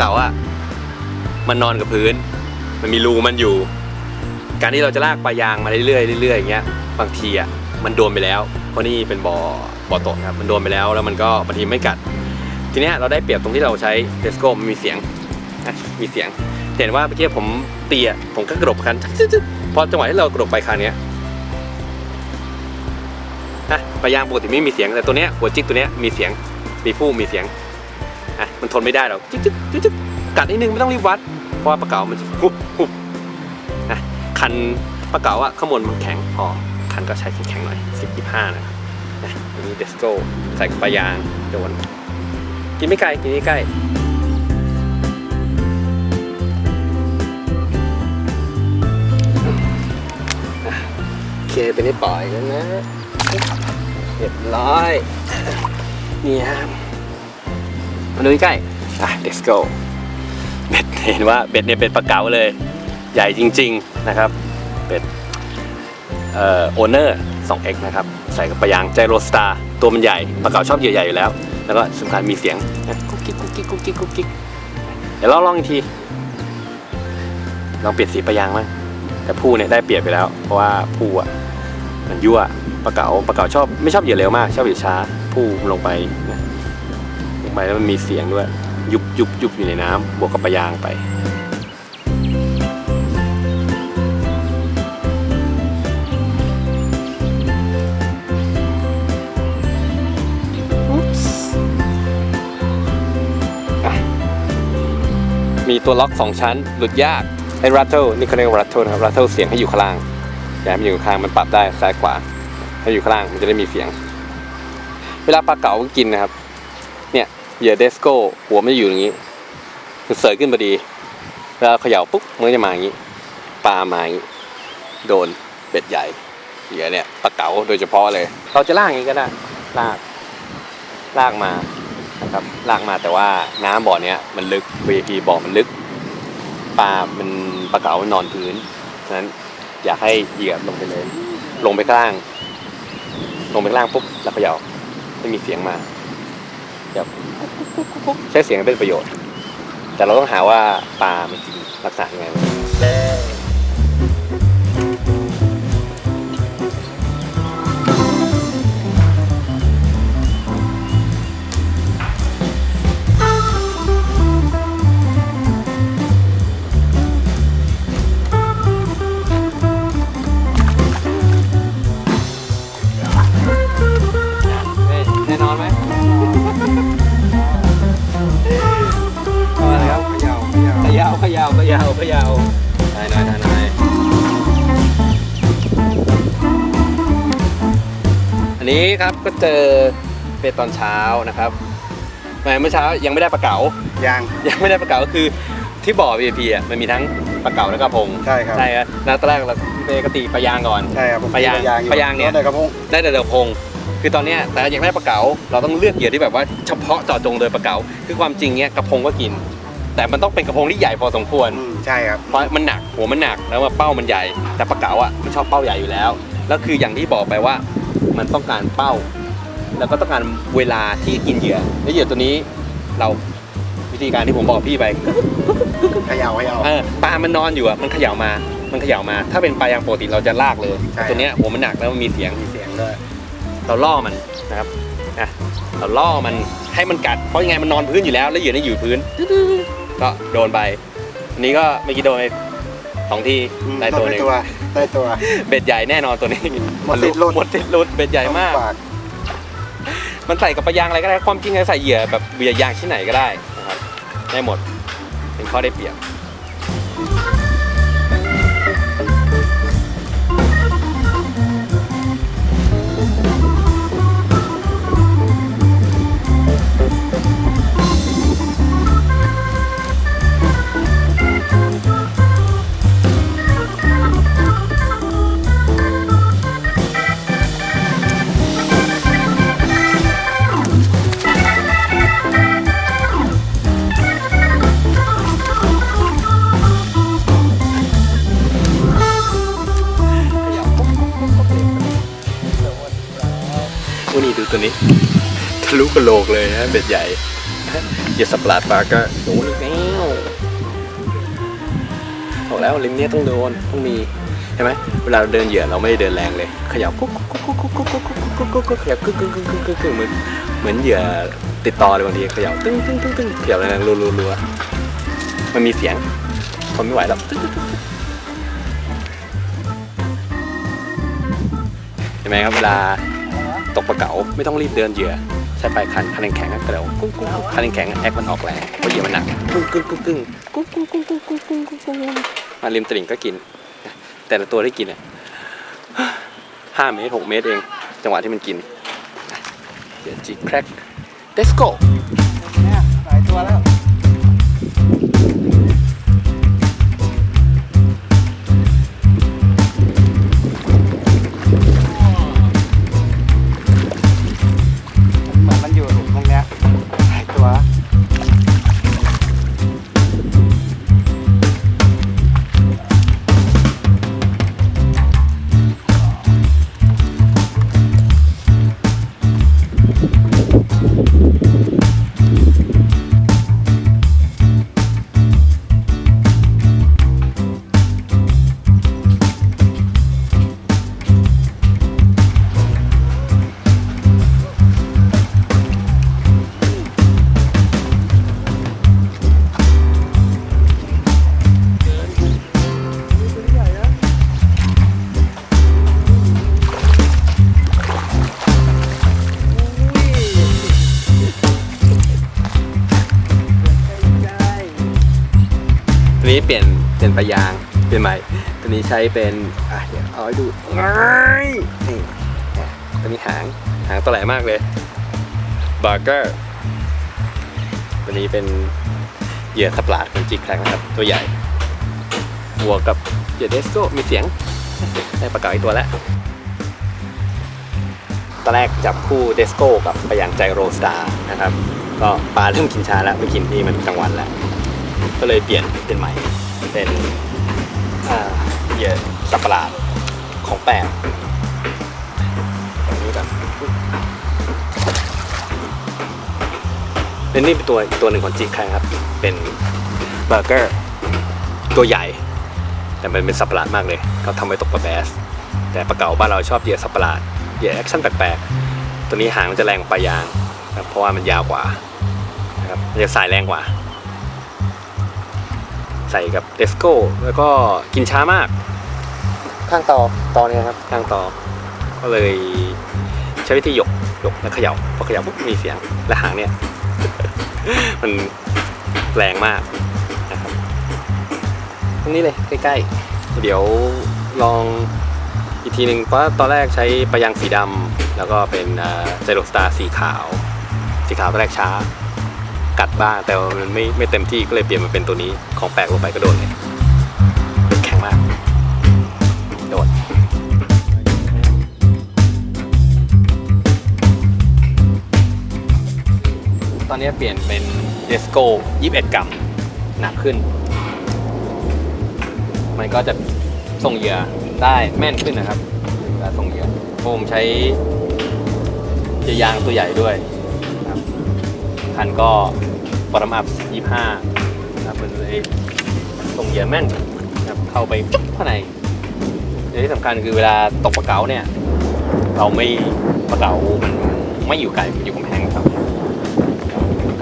เก๋าอะมันนอนกับพื้น มันมีรูมันอยู่ การที่เราจะลากปลายางมาเรื่อยๆเรื่อยๆอย่างเงี้ยบางทีอะมันโดนไปแล้วเพราะนี่เป็นบ่อบ่อตกครับมันโดนไปแล้วแล้วมันก็บางทีไม่กัด ทีเนี้ยเราได้เปรียบตรงที่เราใช้เดสโก้มันมีเสียงมีเสียงเห็นว่าเมื่อกี้ผมเตีอะผมก็กระดกคันพอจังหวะที่เรากระดกไปคราวเนี้ยนะปลายางปกติไม่มีเสียงแต่ตัวเนี้ยหัวจิกตัวเนี้ยมีเสียงมีผู้มีเสียง อะมันทนไม่ได้หรอกจิ๊กจิ๊กจิ๊กจิ๊กกัดนิดนึงไม่ต้องรีบวัด เพราะว่าปลาเก๋ามันหุบหุบนะคันปลาเก๋าอะข้างบนมันแข็งพอคันก็ใช้แข็งๆหน่อยสิบยี่ห้านะครับนะอันนี้เดสโก้ใส่ปลายางโดนกินไม่ไกลกินไม่ใกล้เคเป็นได้ปล่อยแล้วนะเรียบร้อยนี่ครับ มาดูใกล้อะ let's go เบ็ดเห็นว่าเบ็ดเนี่ยเป็นปลาเก๋าเลย ใหญ่จริง ๆนะครับเป็ดเอ่อโอเนอร์ 2x นะครับ ใส่กับปลายางไจโรสตาร์ตัวมันใหญ่ปลาเก๋าชอบเหยื่อใหญ่อยู่แล้ว แล้วก็สำคัญมีเสียงกุ๊กกิ๊กกุ๊กกิ๊กกุ๊กกิ๊กกุ๊กกิ๊กเดี๋ยวเราลองอีกที ลองเปลี่ยนสีปลายางมั้งแต่ผู้เนี่ยได้เปรียบไปแล้ว เพราะว่าผู้อะมันยั่วปลาเก๋าปลาเก๋าชอบไม่ชอบเหยื่อเร็วมาก ชอบเหยื่อช้าผู้ลงไปนะ ไปแล้วมันมีเสียงด้วย ยุบยุบยุบอยู่ในน้ำบวกกับปลายางไปมีตัวล็อก 2 ชั้น หลุดยาก ไอ้ rattle นี่เขาเรียกว่า rattle นะครับ rattle เสียงให้อยู่ข้างล่างอย่าให้มันอยู่ข้างมันปรับได้ซ้ายขวาให้อยู่ข้างล่างมันจะได้มีเสียง เวลาปลาเก๋ากินนะครับ เนี่ยเหยื่อเดสโก้หัวมันจะอยู่อย่างนี้มันเสยขึ้นพอดีเวลาเขย่าปุ๊บมันจะมาอย่างนี้ปลามาอย่างนี้โดนเบ็ดใหญ่เหยื่อเนี่ยปลาเก๋าโดยเฉพาะเลยเราจะลากอย่างนี้ก็ได้ลากลากมานะครับลากมาแต่ว่าน้ำบ่อเนี้ยมันลึก VIP บ่อมันลึกปลามันปลาเก๋านอนพื้นฉะนั้นอยากให้เหยื่อลงไปเลย ลงไปข้างล่าง ลงไปข้างล่างปุ๊บแล้วเขย่าไม่มีเสียงมา แบบใช้เสียงเป็นประโยชน์ แต่เราต้องหาว่าปลามันกินรักษายังไง นนี้ครับก็เจอเป็นตอนเช้านะครับแหมเมื่อเช้ายังไม่ได้ปลาเก๋ายางยังไม่ได้ปลาเก๋าก็คือที่บ่อ VIP อะมันมีทั้งปลาเก๋าและกระพงใช่ครับใช่ครับแล้วตอนแรกเราไปกติปลายางก่อนใช่ครับผมปลายางอปลายางเนี่ยได้กระพงได้แต่กระพงคือตอนเนี้ยแต่อยากได้ปลาเก๋าเราต้องเลือกเหยื่อที่แบบว่าเฉพาะเจาะจงโดยปลาเก๋าคือความจริงเนี้ยกระพงก็กิน แต่มันต้องเป็นกระพงที่ใหญ่พอสมควรอืมใช่ครับเพราะมันหนักหัวมันหนักแล้วว่าเป้ามันใหญ่ แต่ปลาเก๋าอะมันชอบเป้าใหญ่อยู่แล้วแล้วคืออย่างที่บอกไปว่า มันต้องการเป้า แล้วก็ต้องการเวลาที่กินเหยื่อแล้วเหยื่อตัวนี้เราวิธีการที่ผมบอกพี่ไปเขย่าเขย่าเออปลามันนอนอยู่อะมันเขย่ามา มันเขย่ามา ถ้าเป็นปลายางปกติเราจะลากเลยใช่ตัวเนี้ยหัวมันหนักแล้วมันมีเสียงมีเสียงด้วยเราล่อมันนะครับอะเราล่อมันให้มันกัดเพราะยังไงมันนอนพื้นอยู่แล้ว แล้วเหยื่อนี่อยู่พื้นก็โดนไปอันนี้ก็เมื่อกี้โดนไปสองทีอืมได้ตัวหได้นึ่งตัว ได้ตัว เบ็ดใหญ่แน่นอนตัวนี้หมดติดรุดหมดติดรุดเบ็ดใหญ่มากฝากมันใส่กับปลายางอะไรก็ได้ ความจริงใส่เหยื่อแบบเหยื่อยางที่ไหนก็ได้นะครับได้หมด เป็นข้อได้เปรียบ ตัวนี้ทะลุกระโหลกเลยนะเบ็ดใหญ่เหยื่อสับหลาดปลาก็โอ้นี่แม่งแล้วริมเนี้ยต้องโดนต้องมีใช่ไหมเวลาเราเดินเหยื่อเราไม่ได้เดินแรงเลยเขยับกุ๊กกุ๊กกุ๊กกุ๊กกุ๊กกุ๊กกุ๊กกุ๊กกุ๊กขยับกึ๊กกึ๊กกึ๊กกึ๊กกึ๊กกึ๊กเหมือนเหมือนเหยื่อติดต่อเลยบางทีเขยับตึ้งตึ้งตึ้งตึ้งขยับแรงๆรัวๆมันมีเสียงทนไม่ไหวแล้วตึ้งตึ้งตึ้งเห็นไหมครับเวลา ตกปลาเก๋าไม่ต้องรีบเดินเหยื่อใช้ปลายคันคันแข็งๆก็เดี๋ยวกุ้งกุ้งคันแข็งๆแอคมันออกแรงเพราะเหยื่อมันหนักกุ้งกุ้งกุ้งกุ้งกุ้งกุ้งกุ้งกุ้งกุ้งกุ้งกุ้งกุ้งมาริมตลิ่งก็กิน แต่ละตัวได้กินอะห้าเมตรหกเมตรเอง จังหวะที่มันกินเดี๋ยวจีแครก let's go เนี่ยหลายตัวแล้ว ปลี่ยนเปลี่ยนปลายางเปลี่ยนใหม่ตัวนี้ใช้เป็นอะเดี๋ยวเอาให้ดูนี่ตัวนี้หางหางตัวใหญ่มากเลยบาร์เกอร์ตัวนี้เป็นเหยื่อสับหลาดของจิกแคลกนะครับตัวใหญ่บวกกับเหยื่อเดสโก้มีเสียงได้ปลาเก๋าอีกตัวแล้วตอนแรกจับคู่เดสโก้กับปลายางไจโรสตาร์นะครับ ก็ปลาเริ่มกินชาแล้วไม่กินที่มันกลางวันแล้ว ก็เลยเปลี่ยนเป็นใหม่ เป็นเหยื่อสับประหลาดของแปลกตรงนี้กันเป็นนี่เป็นตัวตัวหนึ่งของจีแคครับ เป็นเบอร์เกอร์ตัวใหญ่ แต่มันเป็นสับปะหลาดมากเลยเขาทำไว้ตกปลาแบส แต่ปลาเก๋าบ้านเราชอบเหยื่อสับปะหลาดเหยื่อแอคชั่นแปลกๆ ตัวนี้หางมันจะแรงกว่าปลายาง เพราะว่ามันยาวกว่านะครับมันจะสายแรงกว่า ใส่กับเดสโก้แล้วก็กินช้ามากข้างต่อตอเนี่ยครับข้างต่อ ก็เลยใช้วิธีหยกหยกแล้วเขย่าพอเขย่าปุ๊บมีเสียงและหางเนี่ย มันแรงมากนะครับตรงนี้เลยใกล้ๆ เดี๋ยวลองอีกทีหนึ่งเพราะตอนแรกใช้ปลายางสีดำแล้วก็เป็นไจโรสตาร์สีขาว สีขาวตอนแรกช้า กัดบ้าง แต่ว่ามันไม่ไม่เต็มที่ก็เลยเปลี่ยนมาเป็นตัวนี้ของแปลกลงไปก็โดนเลยแข็งมากโดนตอนนี้เปลี่ยนเป็นเดสโก้21 กรัมหนักขึ้น มันก็จะส่งเหยื่อได้แม่นขึ้นนะครับเวลาส่งเหยื่อผมใช้เหยื่อยางตัวใหญ่ด้วยครับคันก็ bottom up 25นะครับมันเลยส่งเหยื่อแม่นนะครับเข้าไปข้างในที่สำคัญคือเวลาตกปลาเก๋าเนี่ย เราไม่ปลาเก๋ามันไม่อยู่ไกลมันอยู่กำแพงครับ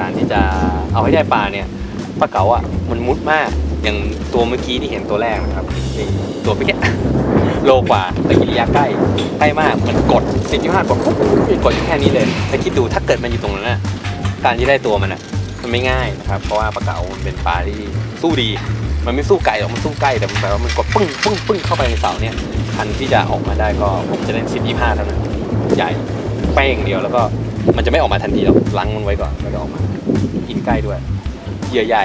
การที่จะเอาให้ได้ปลาเนี่ยปลาเก๋าอะมันมุดมากอย่างตัวเมื่อกี้ที่เห็นตัวแรกนะครับตัวเมื่อกี้โลกว่าแต่กิริยาใกล้ใกล้มากมันกด45กดปุ๊บกดอยู่แค่นี้เลยแต่คิดดูถ้าเกิดมันอยู่ตรงนั้นนะการที่ได้ตัวมันอะ มันไม่ง่ายนะครับเพราะว่าปลาเก๋ามันเป็นปลาที่สู้ดี มันไม่สู้ไก่หรอกมันสู้ใกล้แต่มันแปลว่ามันกดปึ้งปึ้งปึ้งเข้าไปในเสาเนี่ยคันที่จะออกมาได้ก็ผมจะเล่นสิบยี่ห้าเท่านั้นใหญ่แป้งเดียวแล้วก็มันจะไม่ออกมาทันทีหรอกล้างมันไว้ก่อนแล้วก็ออกมากินใกล้ด้วยเหยื่อใหญ่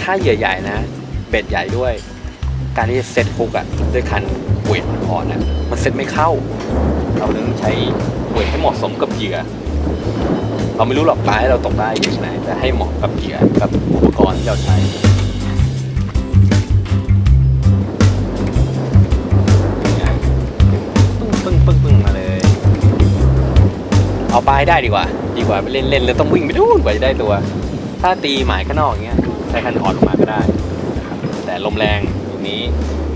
ถ้าเหยื่อใหญ่นะ เบ็ดใหญ่ด้วย การที่เซ็ตฮุกอะด้วยคันเวทอ่อนๆอะมันเซ็ตไม่เข้า เราต้องใช้เวทให้เหมาะสมกับเหยื่อ เราไม่รู้หรอกปลาให้เราตกได้อยู่ไหนแต่ให้เหมาะกับเหยื่อกับอุปกรณ์ที่เราใช้ปึ้งปึ้งปึ้งมาเลย เอาปลาให้ได้ดีกว่า ดีกว่าไปเล่นเล่นแล้วต้องวิ่งไปนู่นกว่าจะได้ตัว ถ้าตีหมายข้างนอกอย่างเงี้ยใช้คันอ่อนลงมาก็ได้ แต่ลมแรงอย่าง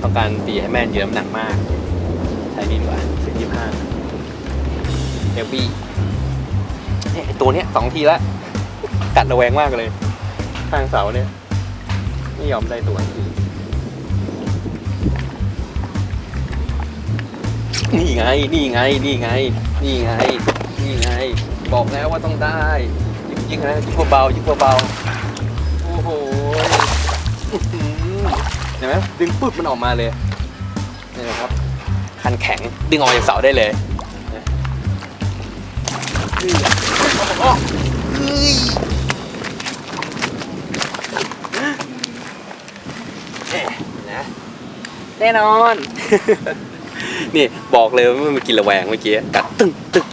ต้องการตีให้แม่นเยอะน้ำหนักมาก ใช้ดีกว่าเซนยี่ห้าเอลบี้ เนี่ยไอ้ตัวเนี้ยสองทีละกัดระแวงมากเลย ข้างเสาเนี่ย ไม่ยอมได้ตัวทีนี่ไง นี่ไง นี่ไง นี่ไง นี่ไง บอกแล้วว่าต้องได้ยิงยิงนะยิงเบาๆยิงเบาๆโอ้โหเห็นไหมดึงปุ๊บมันออกมาเลยนี่นะครับ คันแข็งดึงออกจากเสาได้เลย แน่นอน นี่บอกเลยว่ามันกินระแวงเมื่อกี้กัดตึ้งตึ้ง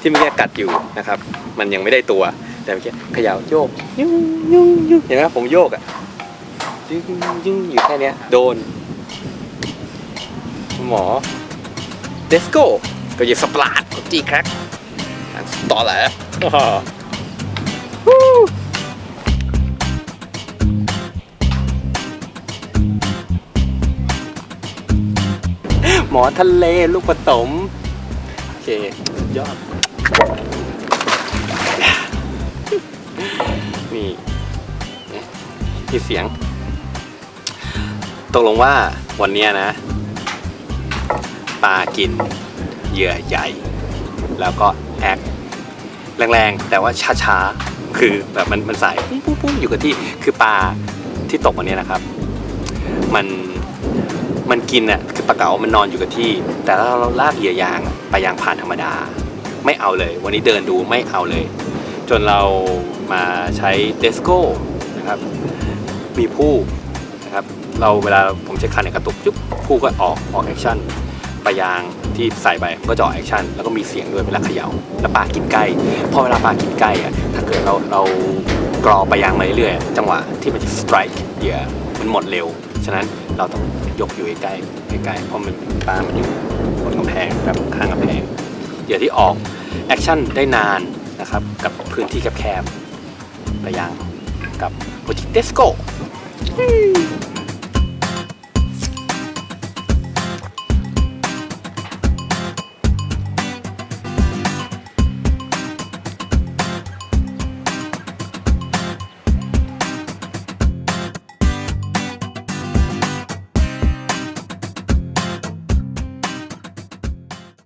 ที่เมื่อกี้กัดอยู่นะครับ มันยังไม่ได้ตัวแต่เมื่อกี้เขย่าโยกยุ่งยุ่งยุ่งเห็นไหมผมโยกอะยุ่งยุ่งอยู่แค่นี้โดน หมอเดสโก้ก็อย่าสปลาดจีแครก ต่อแหละหมอทะเลลูกผสมโอเคสุดยอด นี่มีเสียง ตกลงว่าวันเนี้ยนะปลากินเหยื่อใหญ่ แล้วก็แอค แรงๆ แต่ว่าช้าๆ คือแบบมันมันใส่ปุ้งปุ้งอยู่กับที่คือปลาที่ตกวันเนี้ยนะครับ มันมันกินอะคือปลาเก๋ามันนอนอยู่กับที่ แต่ถ้าเราลากเหยื่อยางปลายางผ่านธรรมดา ไม่เอาเลย วันนี้เดินดูไม่เอาเลย จนเรามาใช้เดสโก้นะครับ มีผู้นะครับเราเวลาผมใช้คันเนี่ยกระตุกจุ๊บผู้ก็ออกออกแอคชั่น ปลายางที่ใส่ไปมันก็จะออกแอคชั่นแล้วก็มีเสียงด้วยเวลาเขย่าแล้วปลากินใกล้พอเวลาปลากินใกล้อะถ้าเกิดเราเรากรอปลายางมาเรื่อยๆจังหวะที่มันจะสไตร์เหยื่อมันหมดเร็ว ฉะนั้นเราต้องยกอยู่ใกล้ใกล้เพราะมันปลามันอยู่บนกำแพงแบบข้างกำแพงเหยื่อที่ออกแอคชั่นได้นานนะครับกับพื้นที่แคบๆปลายางกับโปรเจกต์เดสโก้